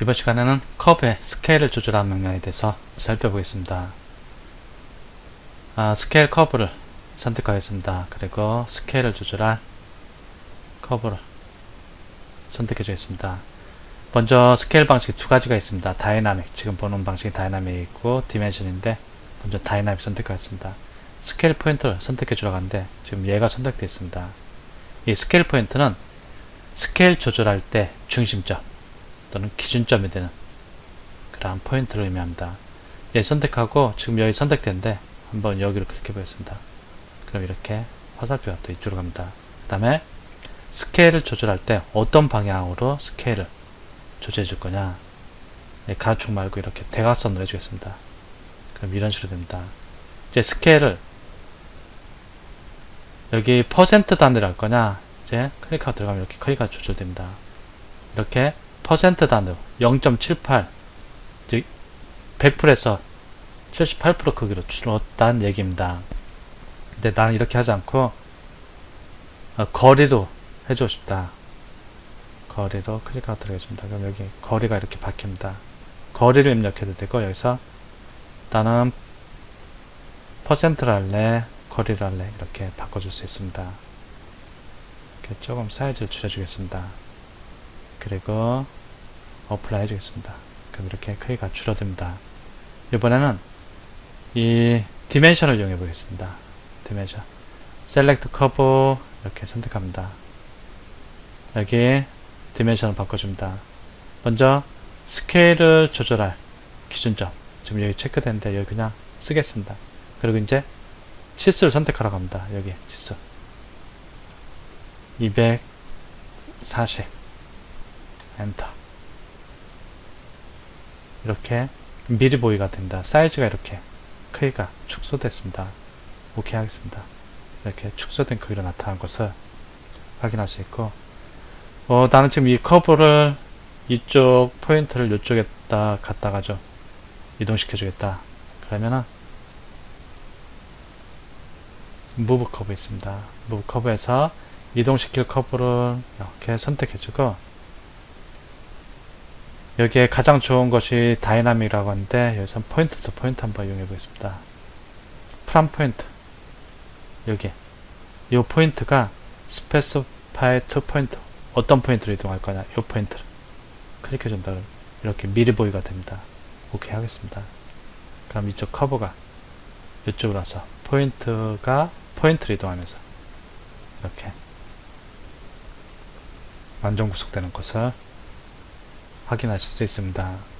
이번 시간에는 커브의 스케일을 조절하는 명령에 대해서 살펴보겠습니다. 아, 스케일 커브를 선택하겠습니다. 그리고 스케일을 조절할 커브를 선택해 주겠습니다. 먼저 스케일 방식이 두 가지가 있습니다. 다이나믹, 지금 보는 방식이 다이나믹이 있고 디멘션인데 먼저 다이나믹 선택하겠습니다. 스케일 포인트를 선택해 주라고 하는데 지금 얘가 선택되어 있습니다. 이 스케일 포인트는 스케일 조절할 때 중심점 또는 기준점이 되는 그러한 포인트를 의미합니다. 얘 선택하고 지금 여기 선택된데 한번 여기로 클릭해 보겠습니다. 그럼 이렇게 화살표가 또 이쪽으로 갑니다. 그 다음에 스케일을 조절할 때 어떤 방향으로 스케일을 조절해 줄 거냐 예, 가축 말고 이렇게 대각선으로 해주겠습니다. 그럼 이런 식으로 됩니다. 이제 스케일을 여기 퍼센트 단위로 할 거냐 이제 클릭하고 들어가면 이렇게 크기가 조절됩니다. 이렇게 퍼센트 단위 0.78 즉 100%에서 78% 크기로 줄었다는 얘기입니다. 근데 나는 이렇게 하지 않고 어, 거리로 해주고 싶다. 거리로 클릭하고 들어가줍니다. 그럼 여기 거리가 이렇게 바뀝니다. 거리를 입력해도 되고 여기서 나는 퍼센트를 할래 거리를 할래 이렇게 바꿔줄 수 있습니다. 이렇게 조금 사이즈를 줄여주겠습니다. 그리고 어플라이 해주겠습니다. 그럼 이렇게 크기가 줄어듭니다. 이번에는 이 디멘션을 이용해 보겠습니다. 디멘션 셀렉트 커브 이렇게 선택합니다. 여기 디멘션을 바꿔줍니다. 먼저 스케일을 조절할 기준점 지금 여기 체크된데 여기 그냥 쓰겠습니다. 그리고 이제 치수를 선택하라고 합니다. 여기 치수 240 엔터 이렇게 미리 보기가 됩니다. 사이즈가 이렇게 크기가 축소됐습니다. 오케이 하겠습니다. 이렇게 축소된 크기로 나타난 것을 확인할 수 있고 어, 나는 지금 이 커브를 이쪽 포인트를 이쪽에다 갖다가 좀 이동시켜 주겠다. 그러면은 무브 커브 있습니다. 무브 커브에서 이동시킬 커브를 이렇게 선택해 주고 여기에 가장 좋은 것이 다이나믹이라고 하는데 여기서 포인트 투 포인트 한번 이용해 보겠습니다. 프람 포인트 여기 이 포인트가 스페시파이 투 포인트 어떤 포인트로 이동할 거냐 이 포인트를 클릭해 준다 그러면 이렇게 미리 보기가 됩니다. 오케이 하겠습니다. 그럼 이쪽 커브가 이쪽으로 와서 포인트가 포인트를 이동하면서 이렇게 완전 구속되는 것을 확인하실 수 있습니다.